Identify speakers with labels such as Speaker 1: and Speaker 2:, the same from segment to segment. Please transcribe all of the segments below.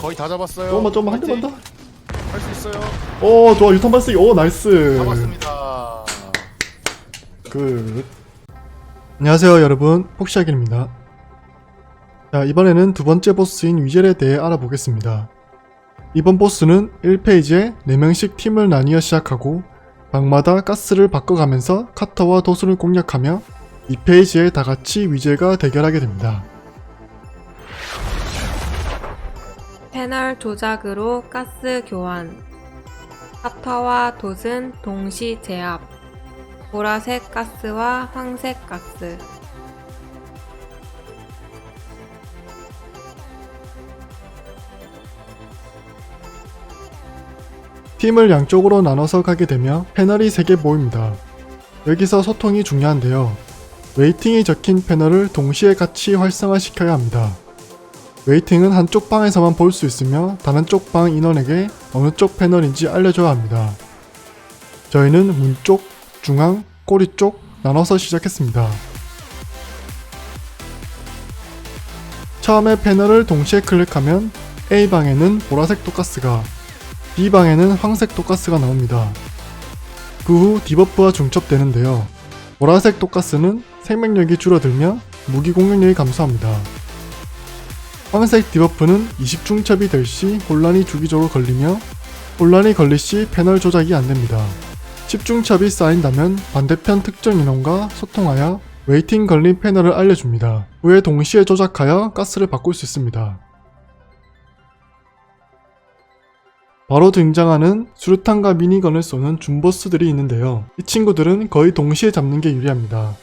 Speaker 1: 거의 다 잡았어요.
Speaker 2: 조금만 조금만 한 대만 더.
Speaker 1: 할수 있어요.
Speaker 2: 오 좋아 유턴 발생. 오 나이스.
Speaker 1: 잡았습니다.
Speaker 2: 굿. 안녕하세요 여러분 폭시아길입니다. 자 이번에는 두 번째 보스인 위젤에 대해 알아보겠습니다. 이번 보스는 1페이지에 4명씩 팀을 나뉘어 시작하고 방마다 가스를 바꿔가면서 카터와 도수를 공략하며 2페이지에 다같이 위젤과 대결하게 됩니다.
Speaker 3: 패널 조작으로 가스 교환. 카터와 돛은 동시 제압. 보라색 가스와 황색 가스.
Speaker 2: 팀을 양쪽으로 나눠서 가게 되며 패널이 3개 모입니다. 여기서 소통이 중요한데요. 웨이팅이 적힌 패널을 동시에 같이 활성화시켜야 합니다. 웨이팅은 한쪽 방에서만 볼 수 있으며 다른 쪽 방 인원에게 어느 쪽 패널인지 알려줘야 합니다. 저희는 문 쪽, 중앙, 꼬리 쪽 나눠서 시작했습니다. 처음에 패널을 동시에 클릭하면 A방에는 보라색 독가스가 B방에는 황색 독가스가 나옵니다. 그 후 디버프와 중첩되는데요. 보라색 독가스는 생명력이 줄어들며 무기 공격력이 감소합니다. 황색 디버프는 20중첩이 될 시 혼란이 주기적으로 걸리며 혼란이 걸릴 시 패널 조작이 안됩니다. 10중첩이 쌓인다면 반대편 특정 인원과 소통하여 웨이팅 걸린 패널을 알려줍니다. 후에 동시에 조작하여 가스를 바꿀 수 있습니다. 바로 등장하는 수류탄과 미니건을 쏘는 준보스들이 있는데요. 이 친구들은 거의 동시에 잡는 게 유리합니다.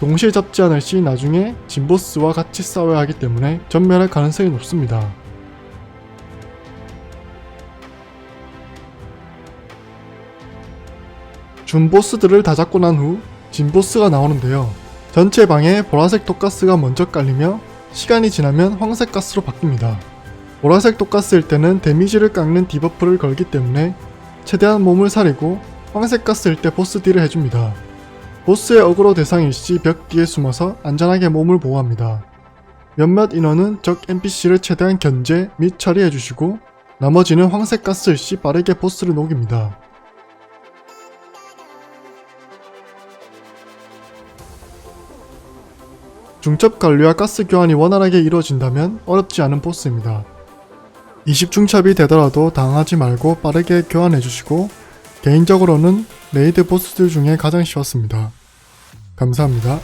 Speaker 2: 동시에 잡지 않을 시 나중에 진보스와 같이 싸워야 하기 때문에 전멸할 가능성이 높습니다. 준보스들을 다 잡고 난 후 진보스가 나오는데요. 전체 방에 보라색 독가스가 먼저 깔리며 시간이 지나면 황색 가스로 바뀝니다. 보라색 독가스일 때는 데미지를 깎는 디버프를 걸기 때문에 최대한 몸을 사리고 황색 가스일 때 보스 딜을 해줍니다. 보스의 어그로 대상일 시 벽 뒤에 숨어서 안전하게 몸을 보호합니다. 몇몇 인원은 적 NPC를 최대한 견제 및 처리해주시고 나머지는 황색 가스일 시 빠르게 보스를 녹입니다. 중첩 관리와 가스 교환이 원활하게 이루어진다면 어렵지 않은 보스입니다. 20중첩이 되더라도 당하지 말고 빠르게 교환해주시고 개인적으로는 레이드 보스들 중에 가장 쉬웠습니다. 감사합니다.